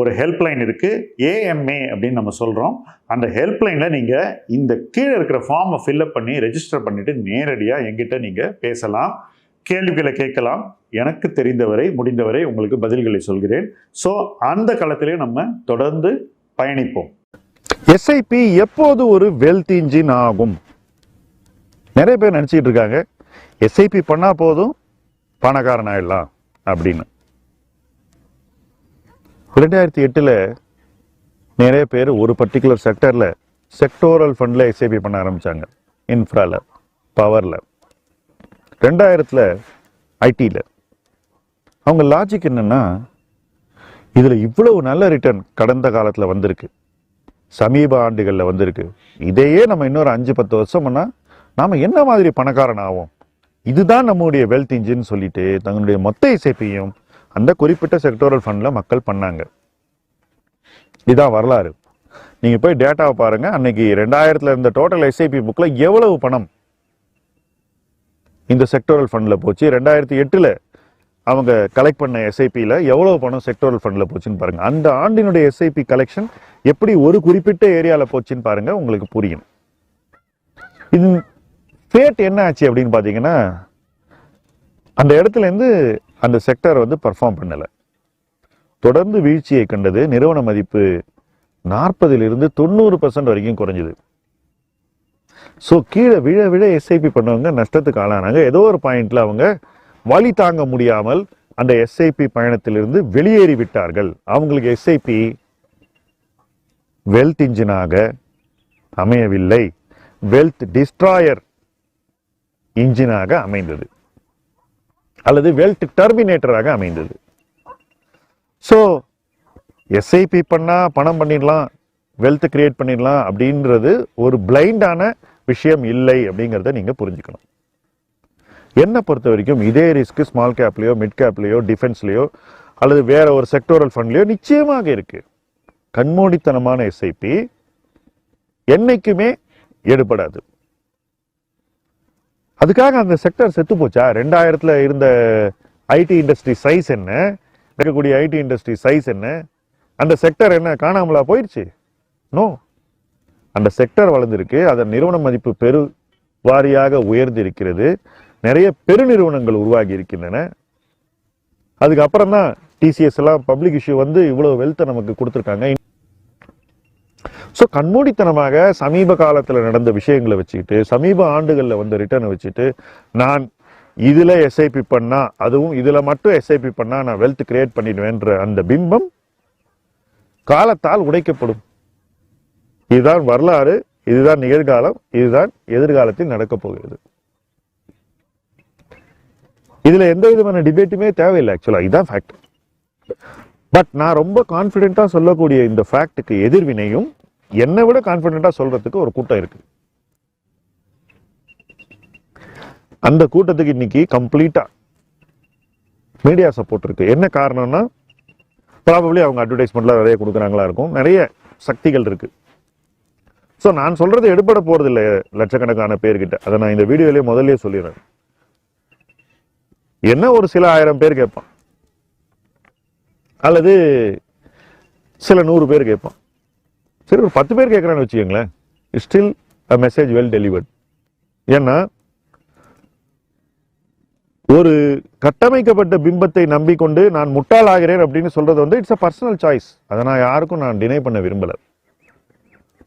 ஒரு ஹெல்ப்லைன் இருக்குது ஏஎம்ஏ அப்படின்னு நம்ம சொல்கிறோம் அந்த ஹெல்ப்லைனில் நீங்கள் இந்த கீழே இருக்கிற ஃபார்மை ஃபில்அப் பண்ணி ரெஜிஸ்டர் பண்ணிவிட்டு நேரடியாக எங்கிட்ட நீங்கள் பேசலாம். கேள்விகளை கேட்கலாம். எனக்கு தெரிந்தவரை முடிந்தவரை உங்களுக்கு பதில்களை சொல்கிறேன். ஸோ அந்த களத்திலே நம்ம தொடர்ந்து பயணிப்போம். எஸ்ஐபி எப்போது ஒரு வெல்த் இன்ஜின் ஆகும்? நிறைய பேர் நினச்சிக்கிட்டு இருக்காங்க. எஸ்ஐபி பண்ணால் போதும் பணக்காரன் ஆயிடலாம் அப்படின்னு. ரெண்டாயிரத்தி எட்டில் நிறைய பேர் ஒரு பர்டிகுலர் செக்டரில் செக்டோரல் ஃபண்டில் எஸ்ஐபி பண்ண ஆரம்பித்தாங்க இன்ஃப்ராவில் பவரில் ரெண்டாயிரத்தில் ஐடியில் அவங்க லாஜிக் என்னென்னா இதில் இவ்வளவு நல்ல ரிட்டர்ன் கடந்த காலத்தில் வந்திருக்கு. சமீப ஆண்டுகளில் வந்திருக்கு. இதையே நம்ம இன்னொரு அஞ்சு பத்து வருஷம்னா நாம் என்ன மாதிரி பணக்காரன் ஆகும் இதுதான் நம்முடைய வெல்த் இன்ஜின் சொல்லிட்டு தங்களுடைய மொத்த இசைப்பையும் அந்த குறிப்பிட்ட செக்டோரல் ஃபண்டில் மக்கள் பண்ணாங்க. இதான் வரலாறு. நீங்கள் போய் டேட்டாவை பாருங்கள் அன்னைக்கு ரெண்டாயிரத்தில் இருந்த டோட்டல் எஸ்ஐபி புக்கில் எவ்வளவு பணம் இந்த செக்டோரல் ஃபண்டில் போச்சு? ரெண்டாயிரத்தி எட்டில் அவங்க கலெக்ட் பண்ண எஸ்ஐபியில் எவ்வளோ பணம் செக்டோரல் ஃபண்டில் போச்சுன்னு பாருங்கள் அந்த ஆண்டினுடைய எஸ்ஐபி கலெக்ஷன் எப்படி ஒரு குறிப்பிட்ட ஏரியாவில் போச்சுன்னு பாருங்கள் உங்களுக்கு புரியும். இது ஃபேட் என்ன ஆச்சு அப்படின்னு பார்த்தீங்கன்னா அந்த இடத்துலேருந்து அந்த செக்டர் வந்து பர்ஃபார்ம் பண்ணலை. தொடர்ந்து வீழ்ச்சியை கண்டது நிறுவன மதிப்பு நாற்பதிலிருந்து தொண்ணூறு பர்சன்ட் வரைக்கும் குறைஞ்சுது. ஸோ கீழே விழ விழ எஸ்ஐபி பண்ணவங்க நஷ்டத்துக்கு ஆளானாங்க. ஏதோ ஒரு பாயிண்டில் அவங்க வழி தாங்க முடியாமல் அந்த எஸ்ஐபி பயணத்திலிருந்து வெளியேறி விட்டார்கள். அவங்களுக்கு எஸ்ஐபி வெல்த் இன்ஜினாக அமையவில்லை. வெல்த் டிஸ்ட்ராயர் இன்ஜினாக அமைந்தது. அல்லது வெல்த் டர்மினேட்டராக அமைந்தது. ஸோ எஸ்ஐபி பண்ணால் பணம் பண்ணிடலாம் வெல்த் கிரியேட் பண்ணிடலாம் அப்படின்றது ஒரு பிளைண்டான விஷயம் இல்லை அப்படிங்கிறத நீங்கள் புரிஞ்சுக்கணும். என்னை பொறுத்த வரைக்கும் இதே ரிஸ்க் ஸ்மால் கேப்லேயோ மிட் கேப்லேயோ டிஃபென்ஸ்லேயோ அல்லது வேற ஒரு செக்டோரல் ஃபண்ட்லேயோ நிச்சயமாக இருக்குது கண்மூடித்தனமான எஸ்ஐபி என்றைக்குமே எடுபடாது. அதுக்காக அந்த செக்டர் செத்து போச்சா? ரெண்டாயிரத்தில் இருந்த ஐடி இண்டஸ்ட்ரி சைஸ் என்ன? இருக்கக்கூடிய ஐடி இண்டஸ்ட்ரி சைஸ் என்ன? அந்த செக்டர் என்ன? காணாமலா போயிடுச்சு? நோ அந்த செக்டர் வளர்ந்துருக்கு அதன் நிறுவன மதிப்பு பெரு வாரியாக உயர்ந்திருக்கிறது. நிறைய பெருநிறுவனங்கள் உருவாகி இருக்கின்றன. அதுக்கப்புறம் தான் டிசிஎஸ் எல்லாம் பப்ளிக் இஷ்யூ வந்து இவ்வளோ வெல்த்தை நமக்கு கொடுத்துருக்காங்க. ஸோ கண்மூடித்தனமாக சமீப காலத்தில் நடந்த விஷயங்களை வச்சுக்கிட்டு சமீப ஆண்டுகளில் வந்த ரிட்டர்னை வச்சுட்டு நான் இதில் எஸ்ஐபி பண்ணால் அதுவும் இதில் மட்டும் எஸ்ஐபி பண்ணால் நான் வெல்த் கிரியேட் பண்ணிடுவேன்ற அந்த பிம்பம் காலத்தால் உடைக்கப்படும். இதுதான் வரலாறு இதுதான் நிகழ்காலம் இதுதான் எதிர்காலத்தில் நடக்கப் போகிறது. இதில் எந்த விதமான டிபேட்டுமே தேவையில்லை ஆக்சுவலாக இதுதான் ஃபேக்ட் பட் நான் ரொம்ப கான்ஃபிடென்ட்டாக சொல்லக்கூடிய இந்த ஃபேக்ட்டுக்கு எதிர்வினையும் என்னை விட கான்ஃபிடென்ட்டா சொல்கிறதுக்கு ஒரு கூட்டம் இருக்குது அந்த கூட்டத்துக்கு இன்னைக்கு கம்ப்ளீட்டாக மீடியா சப்போர்ட் இருக்குது என்ன காரணம்னா ப்ராபப்ளி அவங்க அட்வர்டைஸ்மெண்ட்லாம் நிறைய கொடுக்குறாங்களா இருக்கும். நிறைய சக்திகள் இருக்குது ஸோ நான் சொல்கிறது எடுபட போகிறது இல்லை லட்சக்கணக்கான பேர்கிட்ட. அதை நான் இந்த வீடியோலேயே முதல்லே சொல்லிடுறேன். என்ன ஒரு சில ஆயிரம் பேர் கேட்பான். அல்லது சில நூறு பேர் கேட்பான். சரி ஒரு பத்து பேர் கேட்குறான்னு வச்சுக்கோங்களேன். Still a message well delivered ஏன்னா ஒரு கட்டமைக்கப்பட்ட பிம்பத்தை நம்பிக்கொண்டு நான் முட்டாள் ஆகிறேன் அப்படின்னு சொல்றது வந்து இட்ஸ் அ பர்சனல் சாய்ஸ் அதை நான் யாருக்கும் நான் டினை பண்ண விரும்பல.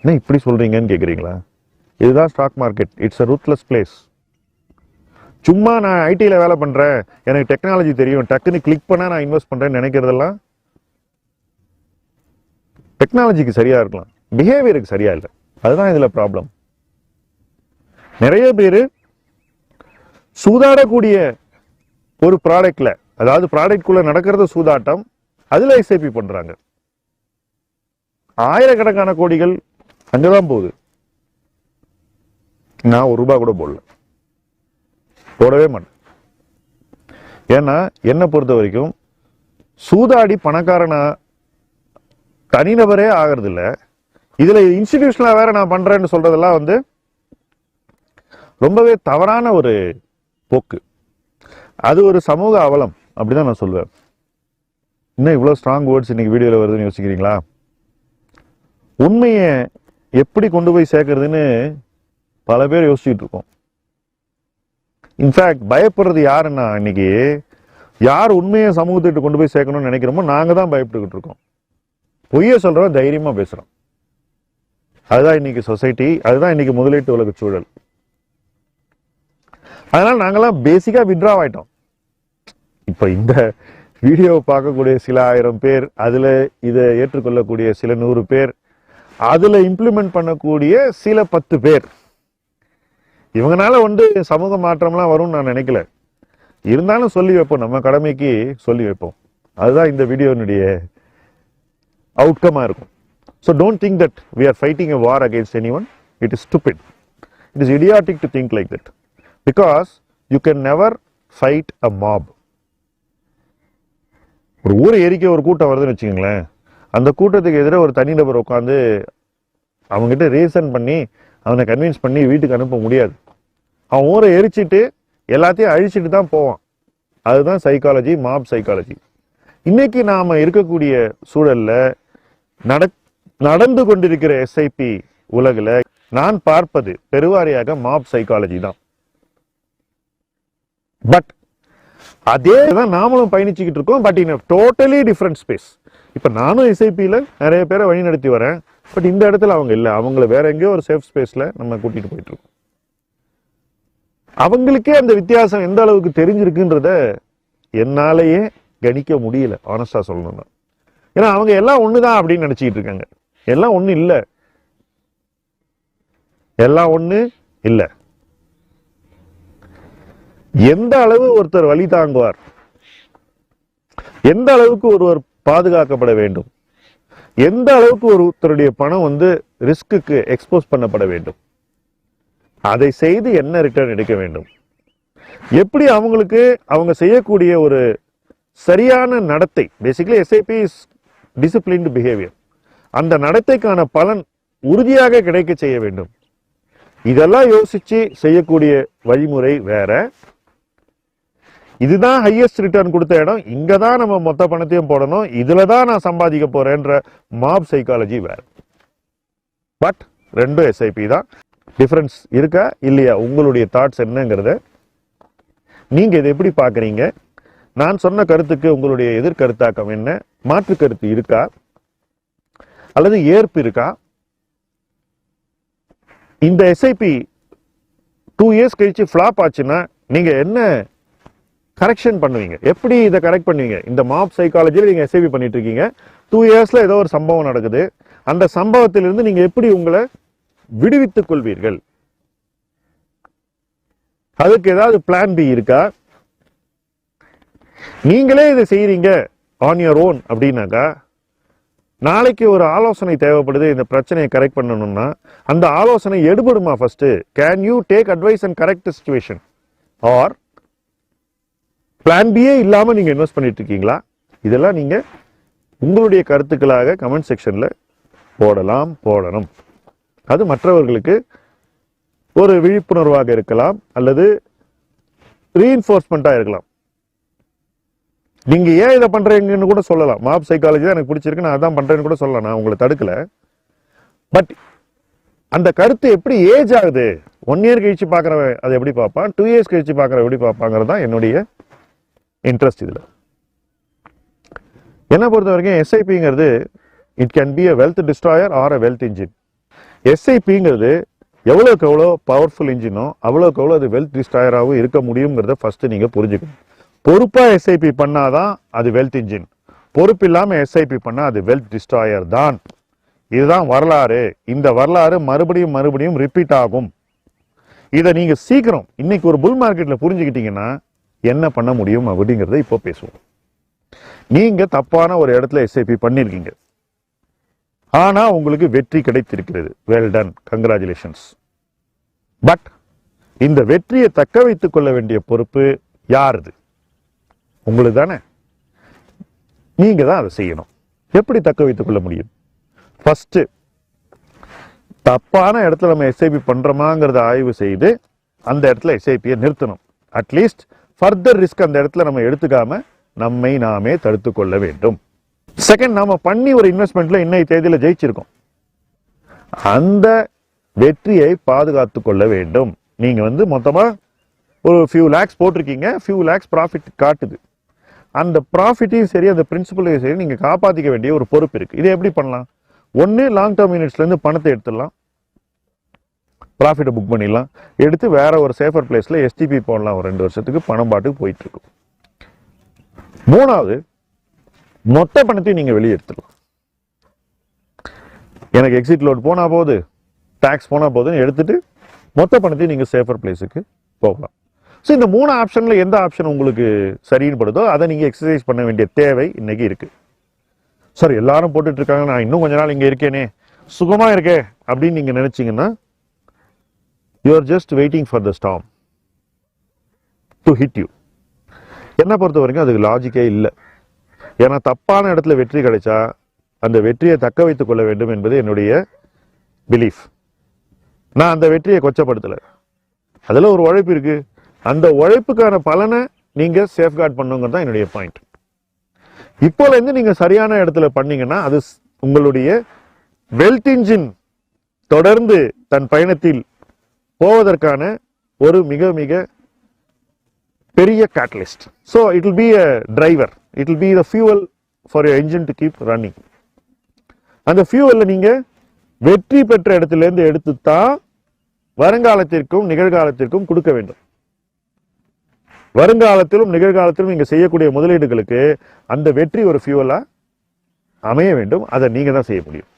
என்ன இப்படி சொல்றீங்கன்னு கேட்குறீங்களா இதுதான் stock market it's a ruthless place சும்மா நான் ஐடியில் வேலை பண்ணுறேன் எனக்கு டெக்னாலஜி தெரியும். டக்குன்னு கிளிக் பண்ணால் நான் இன்வெஸ்ட் பண்ணுறேன்னு நினைக்கிறதெல்லாம் டெக்னாலஜிக்கு சரியா இருக்கலாம். பிஹேவியருக்கு சரியா இல்லை. அதுதான் இதுல ப்ராப்ளம் நிறைய பேர் சூதாடக்கூடிய ஒரு ப்ராடக்ட்ல அதாவது ப்ராடக்ட்குள்ளே நடக்கிறது சூதாட்டம் அதுல எஸ்ஐபி பண்றாங்க. ஆயிரக்கணக்கான கோடிகள் அங்கதான் போகுது. நான் ஒரு ரூபா கூட போடல. போடவே மாட்டேன். ஏன்னா என்னை பொறுத்த வரைக்கும் சூதாடி பணக்காரனா தனிநபரே ஆகிறது இதில் இதுல வேறு வேற நான் பண்ணுறேன்னு சொல்கிறதெல்லாம் வந்து ரொம்பவே தவறான ஒரு போக்கு. அது ஒரு சமூக அவலம் அப்படிதான் நான் சொல்லுவேன் இன்னும் இவ்வளோ ஸ்ட்ராங் வேர்ட்ஸ் இன்னைக்கு வீடியோவில் வருதுன்னு யோசிக்கிறீங்களா? உண்மையை எப்படி கொண்டு போய் சேர்க்கறதுன்னு பல பேர் யோசிச்சுட்டு இருக்கோம். இன்ஃபேக்ட் பயப்படுறது யாருன்னா இன்னைக்கு யார் உண்மையை சமூகத்திட்டு கொண்டு போய் சேர்க்கணும்னு நினைக்கிறோமோ நாங்கள் தான் பயப்பட்டுக்கிட்டு இருக்கோம். பொய்யை சொல்கிறோம் தைரியமாக பேசுகிறோம் அதுதான் இன்னைக்கு சொசைட்டி அதுதான் இன்னைக்கு முதலீட்டு உலக சூழல். அதனால் நாங்கெல்லாம் பேசிக்காக வித்ரா ஆகிட்டோம் இப்போ இந்த வீடியோவை பார்க்கக்கூடிய சில ஆயிரம் பேர் அதில் இதை ஏற்றுக்கொள்ளக்கூடிய சில நூறு பேர் அதில் இம்ப்ளிமெண்ட் பண்ணக்கூடிய சில பத்து பேர். இவங்கனால வந்து சமூக மாற்றம்லாம் வரும்னு நான் நினைக்கல. இருந்தாலும் சொல்லி வைப்போம் நம்ம கடமைக்கு சொல்லி வைப்போம். அதுதான் இந்த வீடியோனுடைய அவுட்கமாக இருக்கும். So don't think that we are fighting a war against any one it is stupid it is idiotic to think like that because you can never fight a mob ஒரு ஊரை எரிக்க ஒரு கூட்டம் வருதுன்னு வச்சுக்கோங்களேன். அந்த கூட்டத்துக்கு எதிராக ஒரு தனிநபர் உட்காந்து அவங்ககிட்ட ரீசன் பண்ணி அவனை கன்வின்ஸ் பண்ணி வீட்டுக்கு அனுப்ப முடியாது. அவன் ஊரை எரிச்சிட்டு எல்லாத்தையும் அழிச்சிட்டு தான் போவான். அதுதான் சைக்காலஜி மாப் சைக்காலஜி இன்னைக்கு நாம் இருக்கக்கூடிய சூழல்ல நட நடந்து கொண்டிருக்கிற எஸ்ஐபி உலகில் நான் பார்ப்பது பெருவாரியாக மாப் சைக்காலஜி தான். பட் அதே தான் நாமளும் பயணிச்சுக்கிட்டு இருக்கோம் but in totally different space இப்போ நானும் எஸ்ஐபியில் நிறைய பேரை வழி நடத்தி வரேன் பட் இந்த இடத்துல அவங்க இல்லை. அவங்கள வேற எங்கேயோ ஒரு சேஃப் ஸ்பேஸ்ல நம்ம கூட்டிட்டு போயிட்டு இருக்கோம். அவங்களுக்கே அந்த வித்தியாசம் எந்த அளவுக்கு தெரிஞ்சிருக்குன்றத என்னாலேயே கணிக்க முடியல ஆனஸ்டாக சொல்லணும்னா. ஏன்னா அவங்க எல்லாம் ஒண்ணுதான் அப்படின்னு நினைச்சிட்டு இருக்காங்க. எல்லாம் ஒண்ணு இல்ல. எல்லாம் ஒண்ணு இல்ல. எந்த அளவு ஒருத்தர் வழி தாங்குவார்? எந்த அளவுக்கு ஒருவர் பாதுகாக்கப்பட வேண்டும்? எந்த அளவுக்கு ஒருத்தருடைய பணம் வந்து ரிஸ்க்குக்கு எக்ஸ்போஸ் பண்ணப்பட வேண்டும்? அதை செய்து என்ன ரிட்டர்ன் எடுக்க வேண்டும்? எப்படி அவங்களுக்கு அவங்க செய்யக்கூடிய ஒரு சரியான நடத்தை basically SIP is disciplined behaviour அந்த நடத்தைக்கான பலன் உறுதியாக கிடைக்க செய்ய வேண்டும். இதெல்லாம் யோசிச்சு செய்யக்கூடிய வழிமுறை வேற. இதுதான் ஹையஸ்ட் ரிட்டர்ன் கொடுத்த இடம். இங்க தான் நம்ம மொத்த பணத்தையும் போடணும். இதுல தான் நான் சம்பாதிக்க போறேன்ற மாப் சைக்காலஜி வேற. பட் ரெண்டும் எஸ்ஐபி தான். டிஃபரன்ஸ் இருக்கா இல்லையா? உங்களுடைய தாட்ஸ் என்னங்கிறத நீங்க இதை எப்படி பாக்குறீங்க நான் சொன்ன கருத்துக்கு உங்களுடைய எதிர்கருத்தாக்கம் என்ன? மாற்று கருத்து இருக்கா? அல்லது ஏற்பு இருக்கா? இந்த எஸ்ஐபி டூ இயர்ஸ் கழிச்சு ஃப்ளாப் ஆச்சுன்னா நீங்க என்ன கரெக்ஷன் பண்ணுவீங்க? எப்படி இதை கரெக்ட் பண்ணுவீங்க? இந்த மாப் சைக்காலஜியில் நீங்க எஸ்ஐபி பண்ணிட்டு இருக்கீங்க. டூ இயர்ஸ்ல ஏதோ ஒரு சம்பவம் நடக்குது. அந்த சம்பவத்திலிருந்து நீங்க எப்படி உங்களை விடுவித்துக் கொள்வீர்கள்? அதுக்கு ஏதாவது பிளான் பி இருக்கா? நீங்களே இதை செய்கிறீங்க ஆன் யுவர் ஓன் அப்படின்னாக்கா நாளைக்கு ஒரு ஆலோசனை தேவைப்படுது இந்த பிரச்சனையை கரெக்ட் பண்ணணும்னா அந்த ஆலோசனை எடுபடுமா first can you take advice and correct situation or plan pie இல்லாமல் நீங்கள் இன்வெஸ்ட் பண்ணிட்டு இருக்கீங்களா? இதெல்லாம் நீங்கள் உங்களுடைய கருத்துக்களாக கமெண்ட் செக்ஷனில் போடலாம் போடணும். அது மற்றவர்களுக்கு ஒரு விழிப்புணர்வாக இருக்கலாம் அல்லது ரீஎன்ஃபோர்ஸ்மெண்ட்டாக இருக்கலாம். நீங்க ஏன் இதை பண்றீங்கன்னு கூட சொல்லலாம். மாப் சைக்காலஜி தான் எனக்கு பிடிச்சிருக்கு. நான் அதான் பண்றேன்னு கூட சொல்லலாம். நான் உங்களை தடுக்கல. பட் அந்த கருத்து எப்படி ஏஜ் ஆகுது? ஒன் இயர் கழிச்சு பார்க்குறவன் அதை எப்படி பார்ப்பான்? டூ இயர்ஸ் கழிச்சு பாக்குற எப்படி பார்ப்பாங்கிறது தான் என்னுடைய இன்ட்ரெஸ்ட் இதுல. என்னை பொறுத்த வரைக்கும் எஸ்ஐபிங்கிறது it can be a wealth destroyer or a wealth engine எஸ்ஐபிங்கிறது எவ்வளோக்கு எவ்வளோ பவர்ஃபுல் இன்ஜினோ அவ்வளோக்கு எவ்வளோ அது வெல்த் டிஸ்ட்ராயராகவும் இருக்க முடியுங்கிறத ஃபர்ஸ்ட் நீங்க புரிஞ்சுக்கணும். பொறுப்பாக எஸ்ஐபி பண்ணாதான் அது வெல்த் இன்ஜின் பொறுப்பு இல்லாமல் எஸ்ஐபி பண்ணால் அது வெல்த் டிஸ்ட்ராயர் தான். இதுதான் வரலாறு. இந்த வரலாறு மறுபடியும் மறுபடியும் ரிப்பீட் ஆகும். இதை நீங்கள் சீக்கிரம் இன்னைக்கு ஒரு புல் மார்க்கெட்டில் புரிஞ்சுக்கிட்டீங்கன்னா என்ன பண்ண முடியும் அப்படிங்கிறத இப்போ பேசுவோம். நீங்கள் தப்பான ஒரு இடத்துல எஸ்ஐபி பண்ணியிருக்கீங்க ஆனால் உங்களுக்கு வெற்றி கிடைத்திருக்கிறது. வெல் டன் கங்க்ராச்சுலேஷன்ஸ் பட் இந்த வெற்றியை தக்க வைத்துக் கொள்ள வேண்டிய பொறுப்பு யாருது? உங்களுக்கு தானே? நீங்கள் தான் அதை செய்யணும். எப்படி தக்க வைத்துக் கொள்ள முடியும்? ஃபஸ்ட்டு தப்பான இடத்துல நம்ம எஸ்ஐபி பண்ணுறோமாங்கிறத ஆய்வு செய்து அந்த இடத்துல எஸ்ஐபியை நிறுத்தணும். அட்லீஸ்ட் ஃபர்தர் ரிஸ்க் அந்த இடத்துல நம்ம எடுத்துக்காம நம்மை நாமே தடுத்து கொள்ள வேண்டும். செகண்ட் நாம் பண்ணி ஒரு இன்வெஸ்ட்மெண்ட்டில் இன்னைய தேதியில் ஜெயிச்சிருக்கோம். அந்த வெற்றியை பாதுகாத்து கொள்ள வேண்டும். நீங்கள் வந்து மொத்தமாக ஒரு ஃபியூ லேக்ஸ் போட்டிருக்கீங்க. ஃபியூ லேக்ஸ் ப்ராஃபிட் காட்டுது. அந்த ப்ராஃபிட்டையும் சரி அந்த பிரின்சிபலையும் சரி நீங்கள் காப்பாற்றிக்க வேண்டிய ஒரு பொறுப்பு இருக்குது இதை எப்படி பண்ணலாம்? ஒன்று லாங் டேர்ம் யூனிட்ஸ்லேருந்து பணத்தை எடுத்துடலாம். ப்ராஃபிட்டை புக் பண்ணிடலாம். எடுத்து வேறு ஒரு சேஃபர் பிளேஸில் எஸ்டிபி போடலாம். ஒரு ரெண்டு வருஷத்துக்கு பணம் பாட்டுக்கு போயிட்டுருக்கும். மூணாவது மொத்த பணத்தையும் நீங்கள் வெளியே எடுத்துடலாம். எனக்கு எக்ஸிட் லோட் போனால் போகுது டேக்ஸ் போனால் போதுன்னு எடுத்துகிட்டு மொத்த பணத்தையும் நீங்கள் சேஃபர் பிளேஸுக்கு போகலாம். ஸோ இந்த மூணு ஆப்ஷனில் எந்த ஆப்ஷன் உங்களுக்கு சரின்னு படுதோ அதை நீங்கள் எக்ஸசைஸ் பண்ண வேண்டிய தேவை இன்னைக்கு இருக்குது சார் எல்லாரும் போட்டுட்டு இருக்காங்க. நான் இன்னும் கொஞ்ச நாள் இங்கே இருக்கேனே. சுகமாக இருக்கே அப்படின்னு நீங்கள் நினச்சிங்கன்னா you are just waiting for the storm to hit you என்னை பொறுத்த வரைக்கும் அதுக்கு லாஜிக்கே இல்லை. ஏன்னா தப்பான இடத்துல வெற்றி கிடைச்சா அந்த வெற்றியை தக்க வைத்துக் கொள்ள வேண்டும் என்பது என்னுடைய பிலீஃப் நான் அந்த வெற்றியை கொச்சப்படுத்தலை. அதில் ஒரு உழைப்பு இருக்குது அந்த உழைப்புக்கான பலனை நீங்கள் சேஃப்கார்ட் பண்ணுங்கிறது தான் என்னுடைய பாயிண்ட் இப்போலேருந்து நீங்கள் சரியான இடத்துல பண்ணீங்கன்னா அது உங்களுடைய வெல்த் இன்ஜின் தொடர்ந்து தன் பயணத்தில் போவதற்கான ஒரு மிக மிக பெரிய catalyst so it will be a driver it will be the fuel for your engine to keep running அந்த ஃபியூவலில் நீங்கள் வெற்றி பெற்ற இடத்துல இருந்து எடுத்து தான் வருங்காலத்திற்கும் நிகழ்காலத்திற்கும் கொடுக்க வேண்டும். வருங்காலத்திலும் நிகழ்காலத்திலும் இங்கே செய்யக்கூடிய முதலீடுகளுக்கு அந்த வெற்றி ஒரு ஃபியூவலாக அமைய வேண்டும். அதை நீங்கள் தான் செய்ய முடியும்.